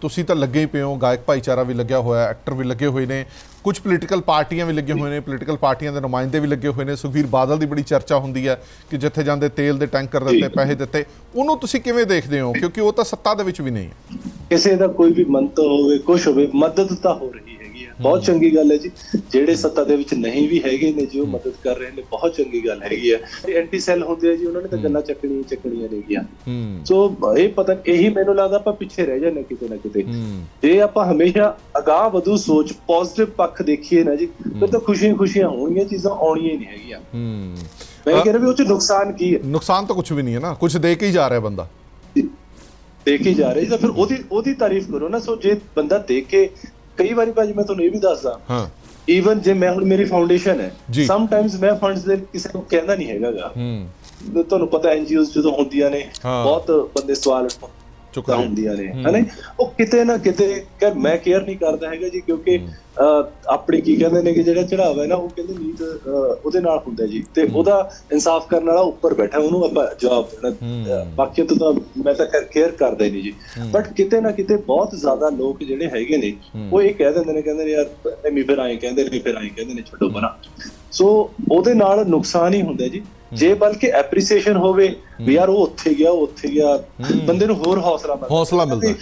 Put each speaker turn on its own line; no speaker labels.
ਤੁਸੀਂ ਤਾਂ ਲੱਗੇ ਹੀ ਪਏ ਹੋ ਗਾਇਕ ਭਾਈਚਾਰਾ ਵੀ ਲੱਗਿਆ ਹੋਇਆ ਐਕਟਰ ਵੀ ਲੱਗੇ ਹੋਏ ਨੇ ਕੁਝ ਪੋਲੀਟੀਕਲ ਪਾਰਟੀਆਂ ਵੀ ਲੱਗੀਆਂ ਹੋਏ ਨੇ ਪੋਲੀਟੀਕਲ ਪਾਰਟੀਆਂ ਦੇ ਨੁਮਾਇੰਦੇ ਵੀ ਲੱਗੇ ਹੋਏ ਨੇ ਸੁਖਬੀਰ ਬਾਦਲ ਦੀ ਬੜੀ ਚਰਚਾ ਹੁੰਦੀ ਹੈ ਕਿ ਜਿੱਥੇ ਜਾਂਦੇ ਤੇਲ ਦੇ ਟੈਂਕਰ ਦਿੱਤੇ ਪੈਸੇ ਦਿੱਤੇ ਉਹਨੂੰ ਤੁਸੀਂ ਕਿਵੇਂ ਦੇਖਦੇ ਹੋ? ਕਿਉਂਕਿ ਉਹ ਤਾਂ ਸੱਤਾ ਦੇ ਵਿੱਚ ਵੀ ਨਹੀਂ ਹੈ।
ਕਿਸੇ ਦਾ ਕੋਈ ਵੀ ਮੰਤਵ ਹੋਵੇ ਕੁਝ ਹੋਵੇ ਮਦਦ ਤਾਂ ਹੋ ਰਹੀ ਹੈਗੀ ਆ ਬਹੁਤ ਚੰਗੀ ਗੱਲ ਹੈ ਜੀ। ਜਿਹੜੇ ਸੱਤਾ ਦੇ ਵਿੱਚ ਨਹੀਂ ਵੀ ਹੈਗੇ ਨੇ ਜੀ ਉਹ ਮਦਦ ਕਰ ਰਹੇ ਨੇ ਬਹੁਤ ਚੰਗੀ ਗੱਲ ਹੈਗੀ ਆ ਐਂਟੀ ਸੈੱਲ ਹੁੰਦੇ ਆ ਜੀ ਉਹਨਾਂ ਨੇ ਤਾਂ ਗੱਲਾਂ ਚੱਕਣੀਆਂ ਚੱਕਣੀਆਂ ਨੇਗੀਆਂ। ਸੋ ਇਹ ਪਤਾ ਇਹੀ ਮੈਨੂੰ ਲੱਗਦਾ ਆਪਾਂ ਪਿੱਛੇ ਰਹਿ ਜਾਂਦੇ ਕਿਤੇ ਨਾ ਕਿਤੇ। ਜੇ ਆਪਾਂ ਹਮੇਸ਼ਾ ਅਗਾਹ ਵਧੂ ਸੋਚ ਪੋਜ਼ਿਟਿਵ ਪੱਖ ਦੇਖੀਏ ਨਾ ਜੀ ਫਿਰ ਤਾਂ ਖੁਸ਼ੀਆਂ ਖੁਸ਼ੀਆਂ ਹੋਣਗੀਆਂ ਚੀਜ਼ਾਂ ਆਉਣੀਆਂ ਹੀ ਨਹੀਂ ਹੈਗੀਆਂ।
ਹੂੰ।
ਮੈਂ ਕਹਿ ਰਿਹਾ ਵੀ ਉਹ ਚ ਨੁਕਸਾਨ ਕੀ ਹੈ?
ਨੁਕਸਾਨ ਤਾਂ ਕੁਝ ਵੀ ਨਹੀਂ ਹੈ ਨਾ ਕੁਝ ਦੇ ਕੇ ਹੀ ਜਾ ਰਿਹਾ ਬੰਦਾ।
ਦੇਖੀ ਜਾ ਰਹੀ ਤਾਂ ਫਿਰ ਉਹਦੀ ਉਹਦੀ ਤਾਰੀਫ ਕਰੋ ਨਾ। ਸੋ ਜੇ ਬੰਦਾ ਦੇਖ ਕੇ ਕਈ ਵਾਰੀ ਭਾਜੀ ਮੈਂ ਤੁਹਾਨੂੰ ਇਹ ਵੀ ਦੱਸਦਾ
ਹਾਂ
ਈਵਨ ਜੇ ਮੈਂ ਹੁਣ ਮੇਰੀ ਫਾਊਂਡੇਸ਼ਨ ਹੈ। ਸਮ ਟਾਈਮਸ ਮੈਂ ਫੰਡਸ ਦੇ ਕਿਸੇ ਨੂੰ ਕਹਿੰਦਾ ਨਹੀਂ ਹੈਗਾਗਾ
ਹੂੰ
ਤੁਹਾਨੂੰ ਪਤਾ ਐਨਜੀਓਜ਼ ਜਦੋਂ ਹੁੰਦੀਆਂ ਨੇ। ਬਹੁਤ ਬੰਦੇ ਸਵਾਲ
ਚੁੱਕ
ਤਾਂ ਹੁੰਦੀਆਂ ਨੇ ਹਨਾ ਉਹ ਕਿਤੇ ਨਾ ਕਿਤੇ ਕਿ ਮੈਂ ਕੇਅਰ ਨਹੀਂ ਕਰਦਾ ਹੈਗਾ ਜੀ ਕਿਉਂਕਿ ਆਪਣੀ ਕੀ ਕਹਿੰਦੇ ਨੇ ਕਿ ਜਿਹੜਾ ਚੜਾਵਾ ਹੈ ਨਾ ਉਹ ਕਹਿੰਦੇ ਨੀਤ ਉਹਦੇ ਨਾਲ ਹੁੰਦਾ ਜੀ। ਤੇ ਉਹਦਾ ਇਨਸਾਫ ਕਰਨ ਵਾਲਾ ਉੱਪਰ ਬੈਠਾ ਉਹਨੂੰ ਆਪਾਂ ਜਵਾਬ ਦੇਣਾ ਬਾਕੀ ਤੋਂ ਤਾਂ ਮੈਂ ਤਾਂ ਕੇਅਰ ਕਰਦਾ ਹੀ ਨਹੀਂ ਜੀ। ਬਟ ਕਿਤੇ ਨਾ ਕਿਤੇ ਬਹੁਤ ਜ਼ਿਆਦਾ ਲੋਕ ਜਿਹੜੇ ਹੈਗੇ ਨੇ ਉਹ ਇਹ ਕਹਿ ਦਿੰਦੇ ਨੇ ਕਹਿੰਦੇ ਨੇ ਯਾਰ ਐਵੇਂ ਫਿਰ ਆਏ ਕਹਿੰਦੇ ਨੇ ਫਿਰ ਆਏ ਕਹਿੰਦੇ ਨੇ ਛੱਡੋ ਪਰਾਂ। ਸੋ ਉਹਦੇ ਨਾਲ ਨੁਕਸਾਨ ਹੀ ਹੁੰਦਾ ਜੀ। ਜੇ ਬਲਕਿ ਐਪਰੀਸੀਏਸ਼ਨ ਹੋਵੇ ਵੀ ਯਾਰ ਉਹ ਉੱਥੇ ਗਿਆ ਉਹ ਉੱਥੇ ਗਿਆ ਬੰਦੇ ਨੂੰ ਹੋਰ ਹੌਸਲਾ ਮਿਲਦਾ।
ਹੌਸਲਾ ਮਿਲਦਾ।